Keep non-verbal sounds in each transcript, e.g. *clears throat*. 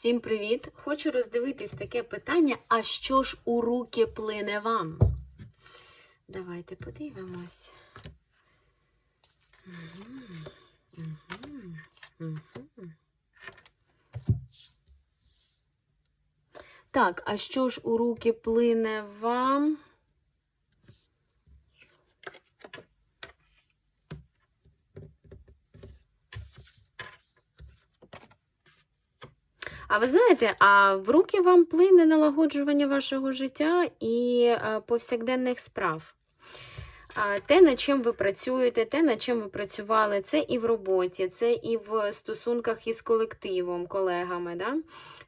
Всім привіт! Хочу роздивитись таке питання: а що ж у руки плине вам? Давайте подивимось. Так, а що ж у руки плине вам? А ви знаєте, а в руки вам плине налагоджування вашого життя і е, повсякденних справ. Те, над чим ви працюєте, те, над чим ви працювали, це і в роботі, це і в стосунках із колективом, колегами. Да?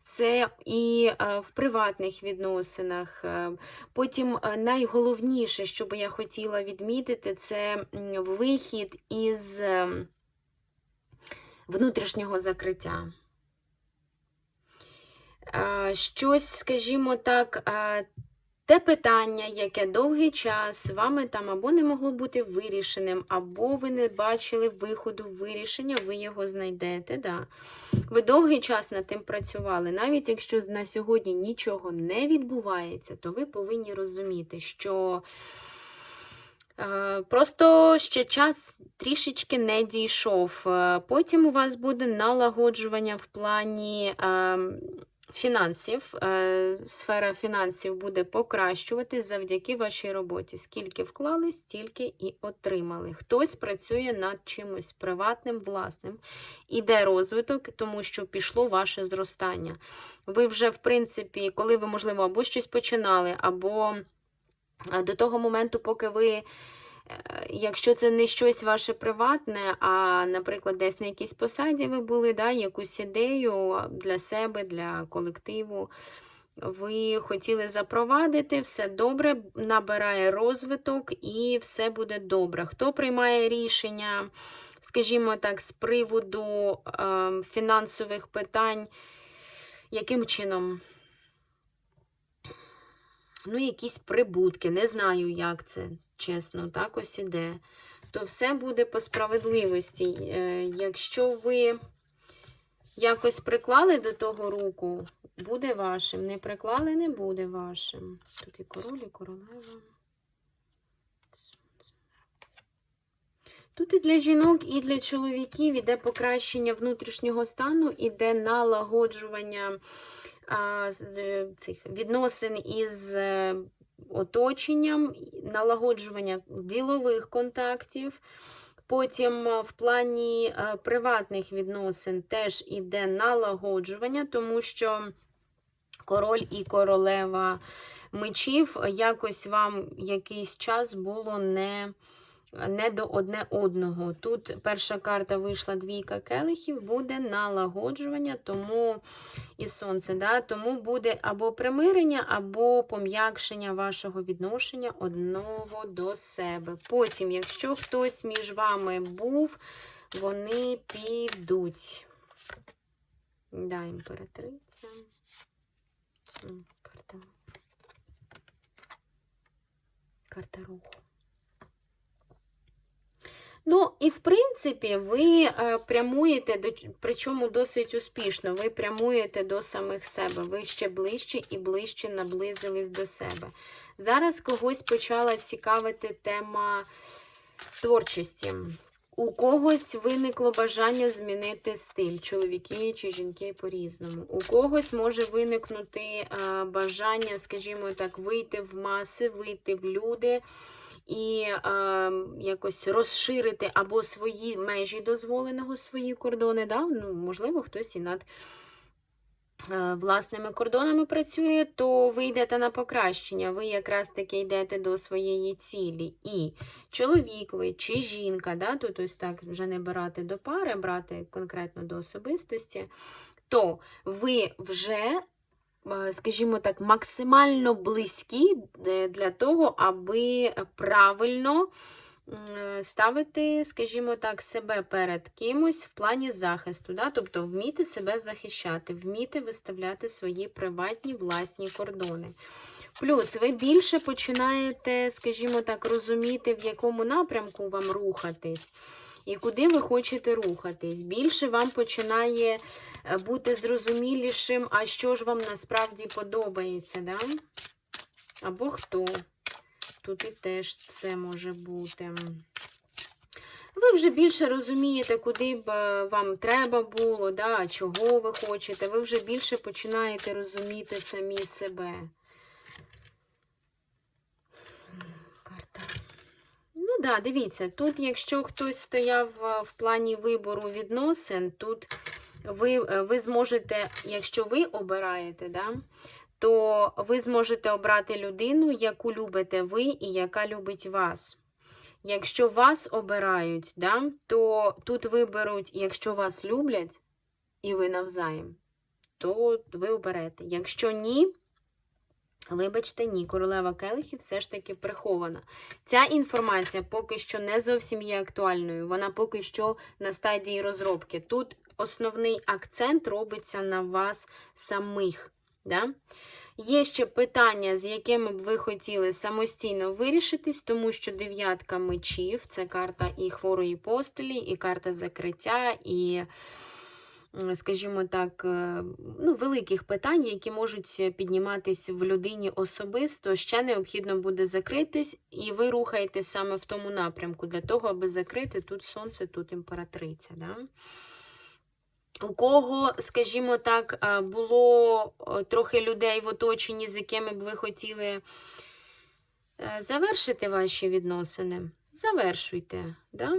Це і е, в приватних відносинах. Е, Потім найголовніше, що би я хотіла відмітити, це вихід із е, внутрішнього закриття. Щось, скажімо так, те питання, яке довгий час вами там або не могло бути вирішеним, або ви не бачили виходу вирішення, ви його знайдете. Да. Ви довгий час над тим працювали. Навіть якщо на сьогодні нічого не відбувається, то ви повинні розуміти, що просто ще час трішечки не дійшов. Е, Потім у вас буде налагоджування в плані. Фінансів, е, сфера фінансів буде покращувати завдяки вашій роботі. Скільки вклали, стільки і отримали. Хтось працює над чимось приватним, власним. Іде розвиток, тому що пішло ваше зростання. Ви вже, в принципі, коли ви, можливо, або щось починали, або е, до того моменту, поки ви. Якщо це не щось ваше приватне, а, наприклад, десь на якійсь посаді ви були, да, якусь ідею для себе, для колективу, ви хотіли запровадити, все добре, набирає розвиток і все буде добре. Хто приймає рішення, скажімо так, з приводу е, фінансових питань, яким чином? Ну, якісь прибутки, не знаю, як це, чесно, так ось іде. То все буде по справедливості. Е, Якщо ви якось приклали до того руку, буде вашим. Не приклали, не буде вашим. Тут і король, і королева. Тут і для жінок, і для чоловіків іде покращення внутрішнього стану, іде налагоджування а, цих відносин із оточенням, налагоджування ділових контактів. Потім е, в плані е, приватних відносин теж іде налагоджування, тому що король і королева мечів якось вам якийсь час було не не до одне одного. Тут перша карта вийшла двійка келихів, буде налагоджування, тому і сонце, да? тому буде або примирення, або пом'якшення вашого відношення одного до себе. Потім, якщо хтось між вами був, вони підуть. Да, імператриця. Карта. Карта руху. Ну, і в принципі, ви е, прямуєте, до, причому досить успішно, ви прямуєте до самих себе. Ви ще ближче і ближче наблизились до себе. Зараз когось почала цікавити тема творчості. У когось виникло бажання змінити стиль, чоловіки чи жінки по-різному. У когось може виникнути е, бажання, скажімо так, вийти в маси, вийти в люди і е, якось розширити або свої межі дозволеного, свої кордони. Да? Ну, Можливо, хтось і над е, власними кордонами працює, то ви йдете на покращення, ви якраз таки йдете до своєї цілі. І чоловік ви чи жінка, да? тут ось так вже не брати до пари, брати конкретно до особистості, то ви вже скажімо так, максимально близькі е, для того, аби правильно е, ставити, скажімо так, себе перед кимось в плані захисту. Да? Тобто вміти себе захищати, вміти виставляти свої приватні власні кордони. Плюс ви більше починаєте, скажімо так, розуміти, в якому напрямку вам рухатись. І куди ви хочете рухатись. Більше вам починає е, бути зрозумілішим, а що ж вам насправді подобається, да? Або хто. Тут і теж це може бути. Ви вже більше розумієте, куди б е, вам треба було, да, чого ви хочете. Ви вже більше починаєте розуміти самі себе. Карта. Ну так, да, дивіться, тут, якщо хтось стояв е, в плані вибору відносин, тут ви, е, ви зможете, якщо ви обираєте, да, то ви зможете обрати людину, яку любите ви і яка любить вас. Якщо вас обирають, да, то тут виберуть, якщо вас люблять і ви навзаєм, то ви оберете. Якщо ні, вибачте, ні, королева келихів все ж таки прихована. Ця інформація поки що не зовсім є актуальною, вона поки що на стадії розробки. Тут основний акцент робиться на вас самих. Да? Є ще питання, з якими б ви хотіли самостійно вирішитись, тому що дев'ятка мечів це карта і хворої постелі, і карта закриття, і, скажімо так, е, ну, великих питань, які можуть підніматись в людині особисто, ще необхідно буде закритись, і ви рухаєтесь саме в тому напрямку, для того, аби закрити тут сонце, тут імператриця. Да? У кого, скажімо так, було трохи людей в оточенні, з якими б ви хотіли е, завершити ваші відносини? Завершуйте. Да?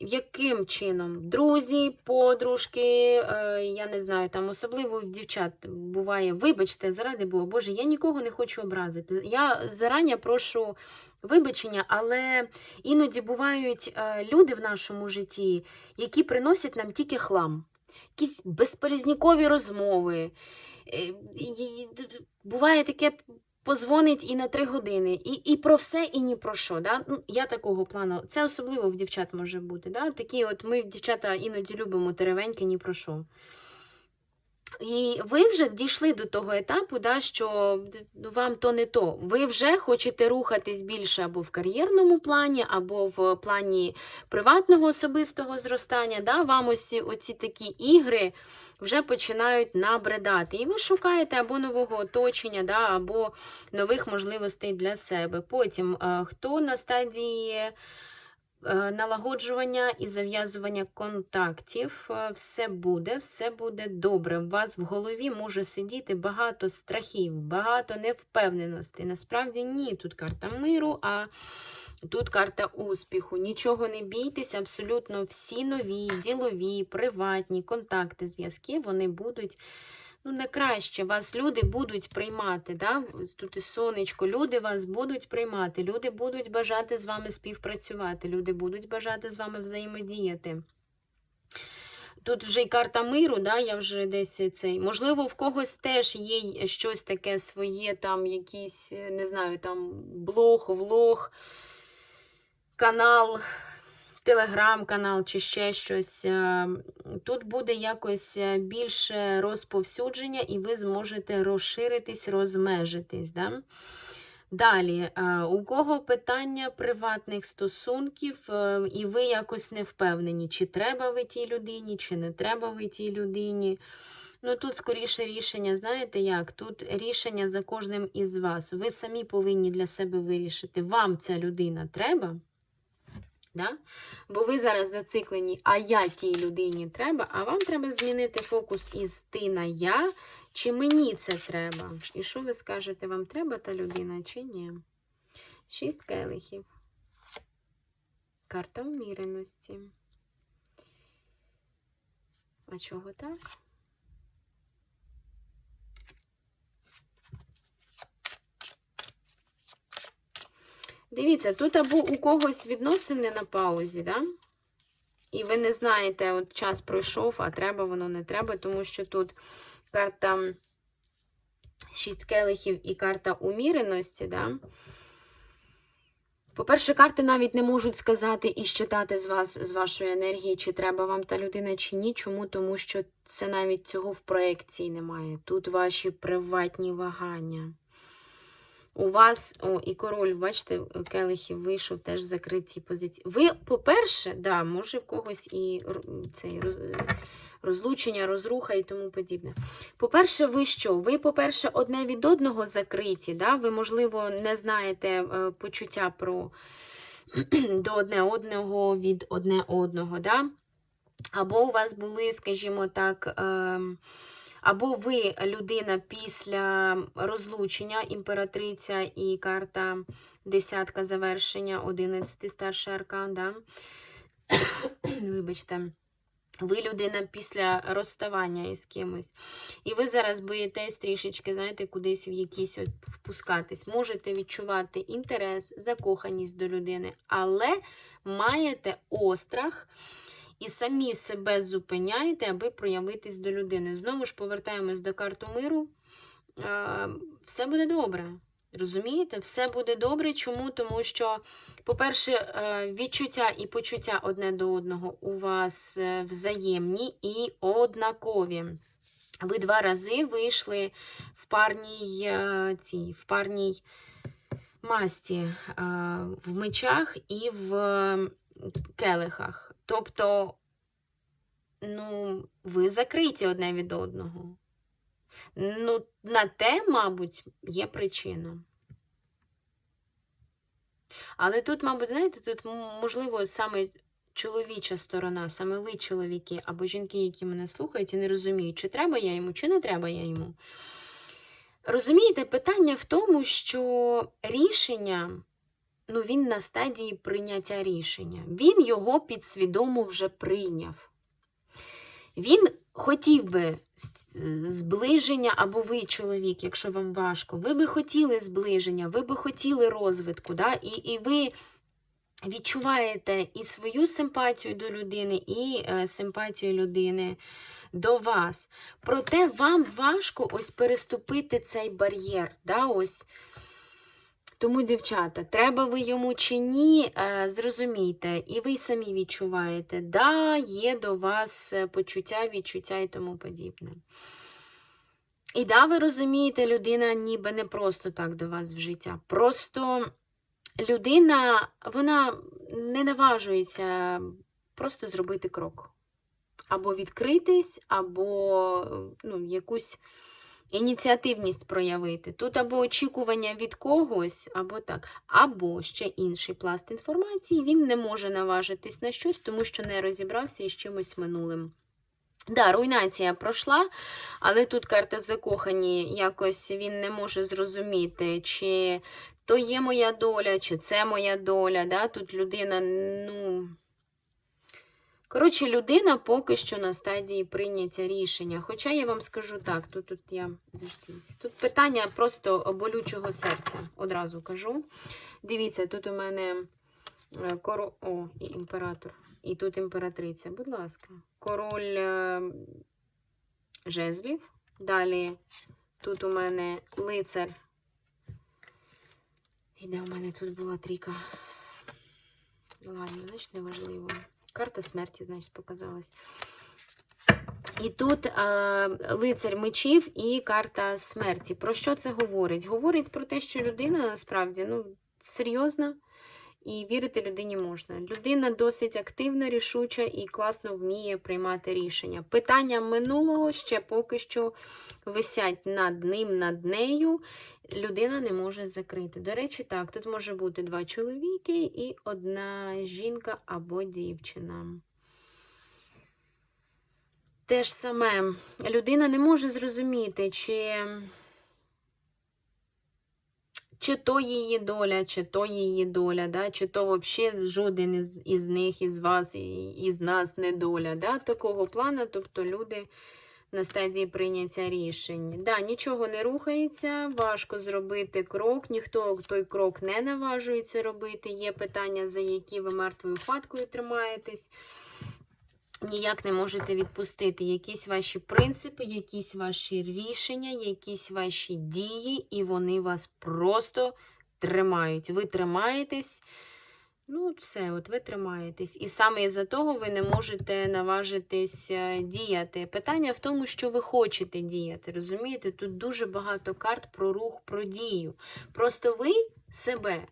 Яким чином? Друзі, подружки, е, я не знаю, там особливо в дівчат буває, вибачте, заради Бога, Боже, я нікого не хочу образити. Я зарані прошу вибачення, але іноді бувають е, люди в нашому житті, які приносять нам тільки хлам, якісь безполізнікові розмови. Е, буває таке. Позвонить і на три години, і і про все, і ні про що. Да? Ну, Я такого плану. Це особливо в дівчат може бути. Да? Такі от Ми, дівчата, іноді любимо теревеньки, ні про що. І ви вже дійшли до того етапу, да, що вам то не то. Ви вже хочете рухатись більше або в кар'єрному плані, або в плані приватного особистого зростання. Да, Вам ось оці такі ігри вже починають набридати. І ви шукаєте або нового оточення, да, або нових можливостей для себе. Потім, хто на стадії. Е, налагоджування і зав'язування контактів. Е, все буде, все буде добре. У вас в голові може сидіти багато страхів, багато невпевненостей. Насправді ні, тут карта миру, а тут карта успіху. Нічого не бійтесь, абсолютно всі нові, ділові, приватні контакти, зв'язки, вони будуть ну, не краще. Вас люди будуть приймати. Да? Тут і сонечко, люди вас будуть приймати, люди будуть бажати з вами співпрацювати, люди будуть бажати з вами взаємодіяти. Тут вже й карта миру, да, я вже десь цей. Можливо, в когось теж є щось таке своє, там якийсь, не знаю, там блог, влог, канал телеграм-канал чи ще щось. Е, тут буде якось е, більше розповсюдження, і ви зможете розширитись, розмежитись. Да? Далі, е, у кого питання приватних стосунків, і ви якось не впевнені, чи треба ви тій людині, чи не треба ви тій людині. Ну, тут скоріше рішення, знаєте як? Тут рішення за кожним із вас. Ви самі повинні для себе вирішити, вам ця людина треба. Да? Бо ви зараз зациклені, а я тій людині треба, а вам треба змінити фокус із ти на я, чи мені це треба. І що ви скажете, вам треба та людина, чи ні? Шість келихів. Карта уміреності. А чого так? Дивіться, тут або у когось відносини на паузі, да? І ви не знаєте, от час пройшов, а треба воно не треба, тому що тут карта шість келихів і карта уміреності, да? По-перше, карти навіть не можуть сказати і щитати з вас, з вашої енергії, чи треба вам та людина, чи ні. Чому? Тому що це навіть цього в проекції немає. Тут ваші приватні вагання. У вас, о, і король, бачите, келихів вийшов теж в закритій позиції. Ви, по-перше, да, може в когось і цей роз- розлучення, розруха і тому подібне. По-перше, ви що? Ви, по-перше, одне від одного закриті, да? ви, можливо, не знаєте е, почуття про *clears throat* до одне одного від одне одного. Да? Або у вас були, скажімо так, ем, або ви людина після розлучення, імператриця і карта десятка завершення, 11 старший аркан, да? *coughs* вибачте. Ви людина після розставання із кимось. І ви зараз боїтесь трішечки, знаєте, кудись в якісь от впускатись. Можете відчувати інтерес, закоханість до людини, але маєте острах і самі себе зупиняєте, аби проявитись до людини. Знову ж повертаємось до карту миру. Все буде добре. Розумієте? Все буде добре. Чому? Тому що, по-перше, е, відчуття і почуття одне до одного у вас е, взаємні і однакові. Ви два рази вийшли в парній е, цій, в парній масті, в мечах і в келихах. Тобто, ну, ви закриті одне від одного. Ну, на те, мабуть, є причина. Але тут, мабуть, знаєте, тут, можливо, саме чоловіча сторона, саме ви, чоловіки, або жінки, які мене слухають і не розуміють, чи треба я йому, чи не треба я йому. Розумієте, питання в тому, що рішення, ну, він на стадії прийняття рішення. Він його підсвідомо вже прийняв. Він хотів би зближення, або ви, чоловік, якщо вам важко, ви би хотіли зближення, ви би хотіли розвитку, да? і, і ви відчуваєте і свою симпатію до людини, і е, симпатію людини до вас. Проте вам важко ось переступити цей бар'єр. Да? Ось. Тому, дівчата, треба ви йому чи ні, е, зрозумійте, і ви самі відчуваєте, да, є до вас е, почуття, відчуття і тому подібне. І да, ви розумієте, людина ніби не просто так до вас в життя. Просто людина, вона не наважується просто зробити крок. Або відкритись, або ну, якусь ініціативність проявити. Тут або очікування від когось, або так, або ще інший пласт інформації, він не може наважитись на щось, тому що не розібрався із чимось минулим. Да, руйнація пройшла, але тут карта закохані, якось він не може зрозуміти, чи то є моя доля, чи це моя доля. Да? Тут людина, ну. Коротше, людина поки що на стадії прийняття рішення. Хоча я вам скажу так, тут, тут я. Тут питання просто болючого серця, одразу кажу. Дивіться, тут у мене е, коро... О, і імператор. І тут імператриця. Будь ласка, король е, жезлів. Далі тут у мене лицар. І де у мене тут була трійка? Ладно, значить, неважливо. Карта смерті, значить, показалась. І тут а, лицар мечів і карта смерті. Про що це говорить? Говорить про те, що людина насправді ну, серйозна і вірити людині можна. Людина досить активна, рішуча і класно вміє приймати рішення. Питання минулого ще поки що висять над ним, над нею. Людина не може закрити. До речі, так, тут може бути два чоловіки і одна жінка або дівчина. Те ж саме, людина не може зрозуміти, чи, чи то її доля, чи то її доля, да? чи то взагалі жоден із, із них, із вас, із нас не доля. Да? Такого плану, тобто люди на стадії прийняття рішень. Да, нічого не рухається, важко зробити крок, ніхто той крок не наважується робити. Є питання, за які ви мертвою хваткою тримаєтесь. Ніяк не можете відпустити якісь ваші принципи, якісь ваші рішення, якісь ваші дії, і вони вас просто тримають. Ви тримаєтесь Ну, все, от ви тримаєтесь. І саме із-за того ви не можете наважитись е, діяти. Питання в тому, що ви хочете діяти. Розумієте? Тут дуже багато карт про рух, про дію. Просто ви себе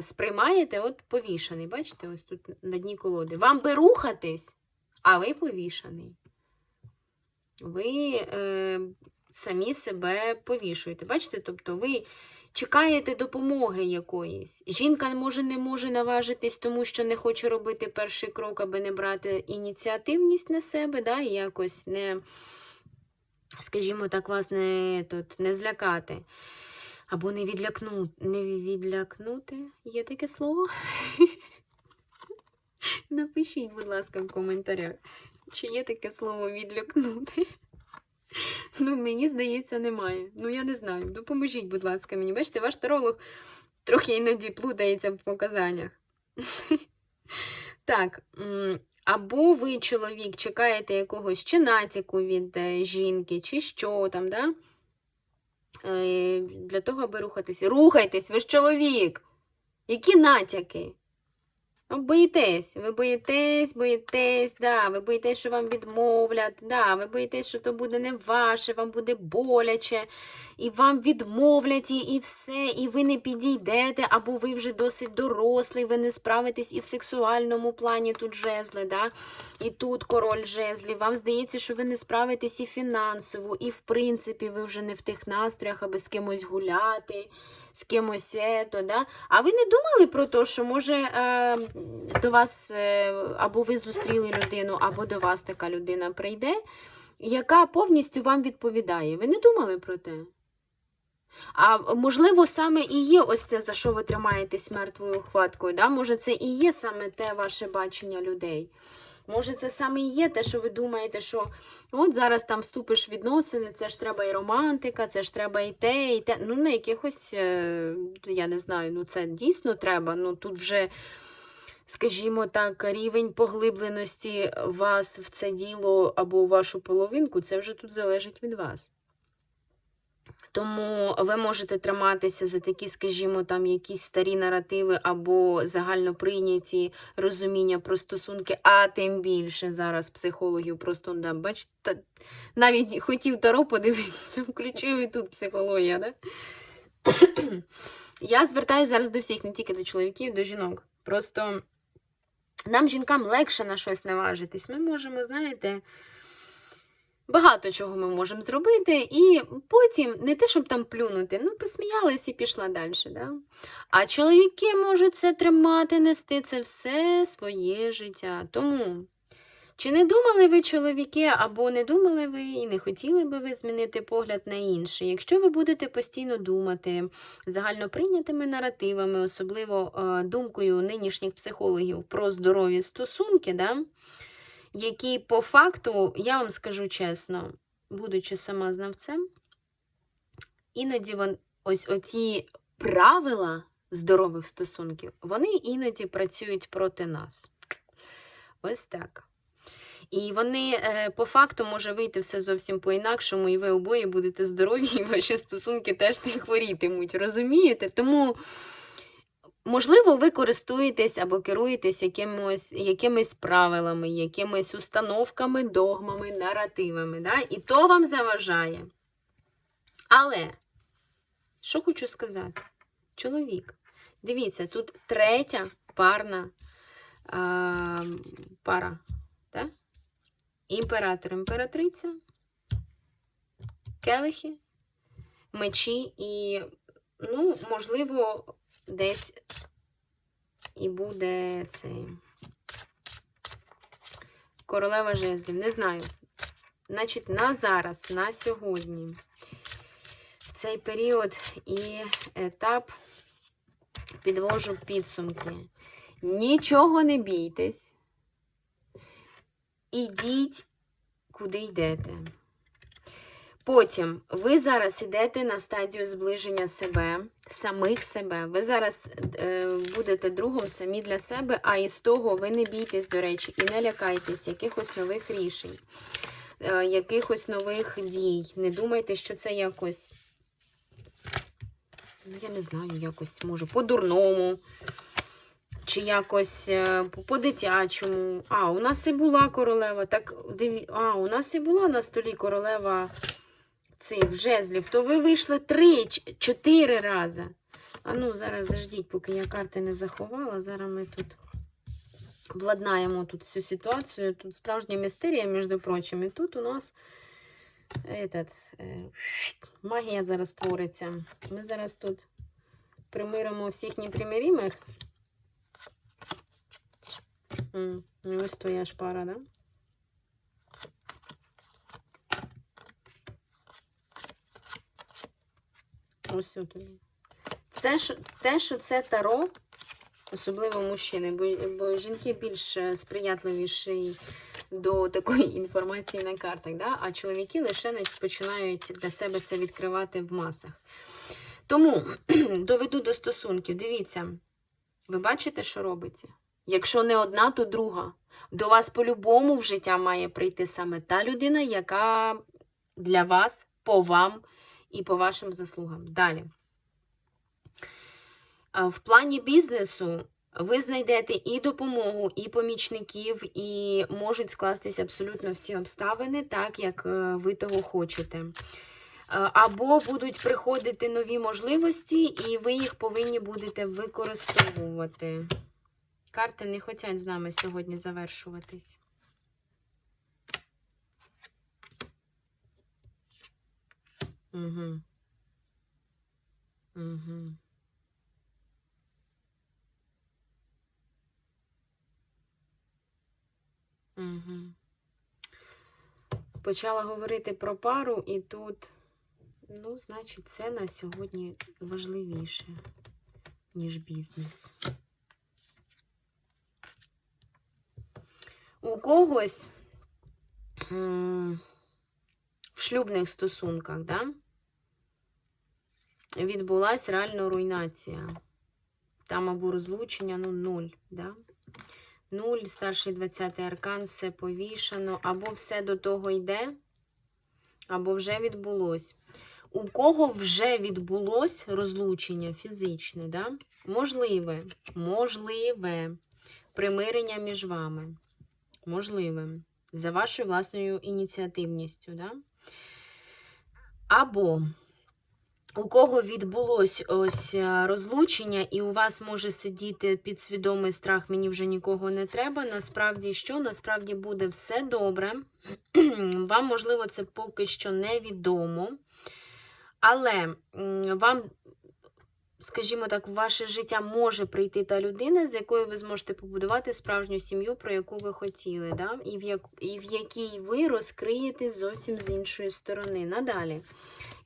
сприймаєте от повішаний. Бачите, ось тут на дні колоди. Вам би рухатись, а ви повішаний. Ви е, самі себе повішуєте. Бачите, тобто ви чекаєте допомоги якоїсь. Жінка може не може наважитись, тому що не хоче робити перший крок, аби не брати ініціативність на себе, да, і якось не, скажімо так, вас не, тут, не злякати. Або не відлякнути. Не відлякнути. Є таке слово? *laughs* Напишіть, будь ласка, в коментарях, чи є таке слово відлякнути. Ну, мені здається, немає. Ну, я не знаю. Допоможіть, будь ласка, мені. Бачите, ваш таролог трохи іноді плутається в показаннях. *laughs* Так. Або ви, чоловік, чекаєте якогось чи натяку від е, жінки, чи що там, да? Е, Для того, аби рухатися. Рухайтесь, ви ж чоловік. Які натяки? Ну, боїтесь, ви боїтесь, боїтесь, да, ви боїтесь, що вам відмовлять, да, ви боїтесь, що то буде не ваше, вам буде боляче, і вам відмовлять, і, і все, і ви не підійдете, або ви вже досить дорослий, ви не справитесь і в сексуальному плані тут жезли, да, і тут король жезлів. Вам здається, що ви не справитесь і фінансово, і в принципі ви вже не в тих настроях, аби з кимось гуляти, з кимось ето, да? А ви не думали про те, що може е, до вас е, або ви зустріли людину, або до вас така людина прийде, яка повністю вам відповідає? Ви не думали про те? А можливо, саме і є ось це, за що ви тримаєтесь мертвою хваткою. Да? Може, це і є саме те ваше бачення людей. Може, це саме і є те, що ви думаєте, що от зараз там вступиш в відносини, це ж треба і романтика, це ж треба і те, і те. Ну, на якихось, е, я не знаю, ну це дійсно треба. Ну тут вже, скажімо так, рівень поглибленості вас в це діло або вашу половинку, це вже тут залежить від вас. Тому ви можете триматися за такі, скажімо, там якісь старі наративи або загальноприйняті розуміння про стосунки, а тим більше зараз психологів просто да, бачите, навіть хотів Таро подивитися, *laughs* включив і тут психологія, да? Я звертаюся зараз до всіх, не тільки до чоловіків, до жінок. Просто нам, жінкам, легше на щось наважитись. Ми можемо, знаєте. Багато чого ми можемо зробити, і потім не те, щоб там плюнути, ну, посміялась і пішла далі. Да? А чоловіки можуть це тримати, нести це все своє життя. Тому, чи не думали ви, чоловіки, або не думали ви і не хотіли би ви змінити погляд на інше? Якщо ви будете постійно думати загальноприйнятими наративами, особливо е, думкою нинішніх психологів про здорові стосунки, да? Які по факту, я вам скажу чесно, будучи сама знавцем, іноді вон, ось оті правила здорових стосунків, вони іноді працюють проти нас. Ось так. І вони е, по факту може вийти все зовсім по-інакшому, і ви обоє будете здорові, *laughs* і ваші стосунки теж не хворітимуть. Розумієте? Тому. Можливо, ви користуєтесь або керуєтесь якимось, якимись правилами, якимись установками, догмами, наративами, да? і то вам заважає. Але, що хочу сказати, чоловік, дивіться, тут третя парна а, пара. Да? Імператор, імператриця, келихи, мечі і, ну, можливо, десь і буде цей королева жезлів. Не знаю. Значить, на зараз, на сьогодні, в цей період і етап підвожу підсумки. Нічого не бійтесь. Ідіть, куди йдете. Потім ви зараз йдете на стадію зближення себе, самих себе. Ви зараз е, будете другом самі для себе, а із того ви не бійтесь, до речі, і не лякайтесь якихось нових рішень, е, якихось нових дій. Не думайте, що це якось, ну, я не знаю, якось може по-дурному. чи якось е, по- по-дитячому. А, у нас і була королева. Так, диві... А, у нас і була на столі королева цих жезлів. То ви вийшли три, чотири рази. А ну, зараз заждіть, поки я карти не заховала. Зараз ми тут владнаємо тут всю ситуацію. Тут справжня містерія, між прочим. І тут у нас этот, е, магія зараз твориться. Ми зараз тут примиримо всіх непримиримих. Ось твоя шпара, да? Ось тут. Це ж те, що це таро, особливо мужчини, бо, бо жінки більш е, сприятливіші до такої *laughs* інформації на картах, да? а чоловіки лише починають для себе це відкривати в масах. Тому *clears throat* доведу до стосунків. Дивіться, ви бачите, що робиться? Якщо не одна, то друга. До вас по-любому в життя має прийти саме та людина, яка для вас, по вам і по вашим заслугам. Далі. В плані бізнесу ви знайдете і допомогу, і помічників, і можуть скластися абсолютно всі обставини, так як е, ви того хочете. Або будуть приходити нові можливості, і ви їх повинні будете використовувати. Карти не хочуть з нами сьогодні завершуватись. Угу. Угу. Угу. Почала говорити про пару, і тут, ну, значить, це на сьогодні важливіше, ніж бізнес. У когось в шлюбних стосунках, да, відбулася реально руйнація. Там або розлучення, ну, нуль, да? Нуль, старший 20 аркан, все повішано, або все до того йде, або вже відбулось. У кого вже відбулось розлучення фізичне, да? можливе, можливе примирення між вами. Можливе. За вашою власною ініціативністю, да? Або у кого відбулось ось е, розлучення, і у вас може сидіти підсвідомий страх, мені вже нікого не треба. Насправді що? Насправді буде все добре. *clears throat* Вам, можливо, це поки що невідомо. Але вам, скажімо так, в ваше життя може прийти та людина, з якою ви зможете побудувати справжню сім'ю, про яку ви хотіли, да? і, в як... і в якій ви розкриєте зовсім з іншої сторони. Надалі.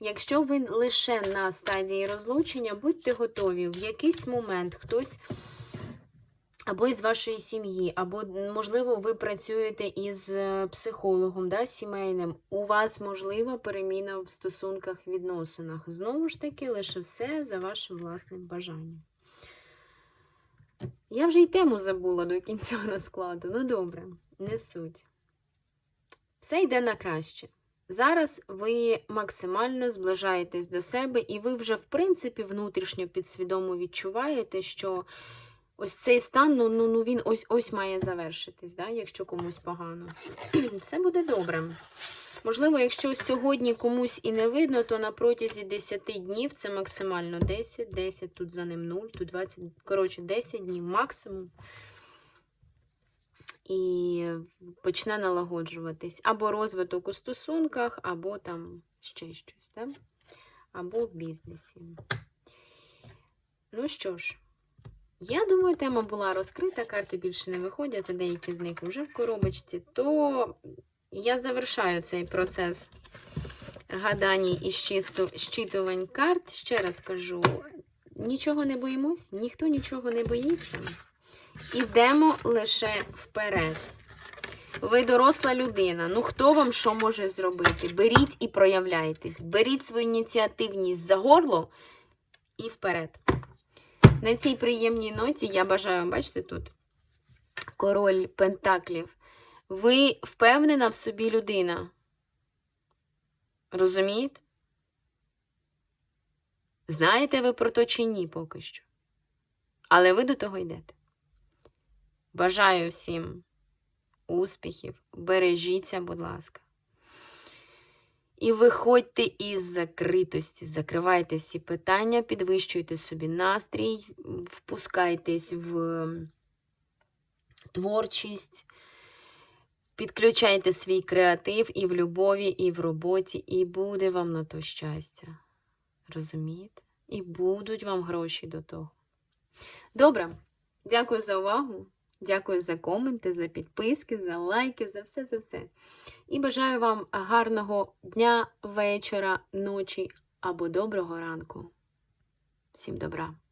Якщо ви лише на стадії розлучення, будьте готові. В якийсь момент хтось або із вашої сім'ї, або, можливо, ви працюєте із е, психологом да, сімейним. У вас можлива переміна в стосунках, відносинах. Знову ж таки, лише все за вашим власним бажанням. Я вже й тему забула до кінця *laughs* розкладу. Ну, добре, не суть. Все йде на краще. Зараз ви максимально зближаєтесь до себе, і ви вже, в принципі, внутрішньо підсвідомо відчуваєте, що ось цей стан, ну, ну, ну він ось ось має завершитись, да, якщо комусь погано. *clears throat* Все буде добре. Можливо, якщо сьогодні комусь і не видно, то на протязі 10 днів це максимально 10, 10, тут за ним 0, тут 20, коротше, 10 днів максимум і почне налагоджуватись або розвиток у стосунках, або там ще щось, да? або в бізнесі. Ну що ж, я думаю, тема була розкрита, карти більше не виходять, а деякі з них вже в коробочці, то я завершаю цей процес гадань і щитувань карт. Ще раз кажу, нічого не боїмось, ніхто нічого не боїться. Ідемо лише вперед. Ви доросла людина. Ну хто вам що може зробити? Беріть і проявляйтесь. Беріть свою ініціативність за горло і вперед. На цій приємній ноті я бажаю, вам, бачите, тут король Пентаклів. Ви впевнена в собі людина. Розумієте? Знаєте ви про то чи ні поки що? Але ви до того йдете. Бажаю всім успіхів. Бережіться, будь ласка. І виходьте із закритості, закривайте всі питання, підвищуйте собі настрій, впускайтесь в творчість, підключайте свій креатив і в любові, і в роботі, і буде вам на то щастя. Розумієте? І будуть вам гроші до того. Добре, дякую за увагу. Дякую за коменти, за підписки, за лайки, за все, за все. І бажаю вам гарного дня, вечора, ночі або доброго ранку. Всім добра!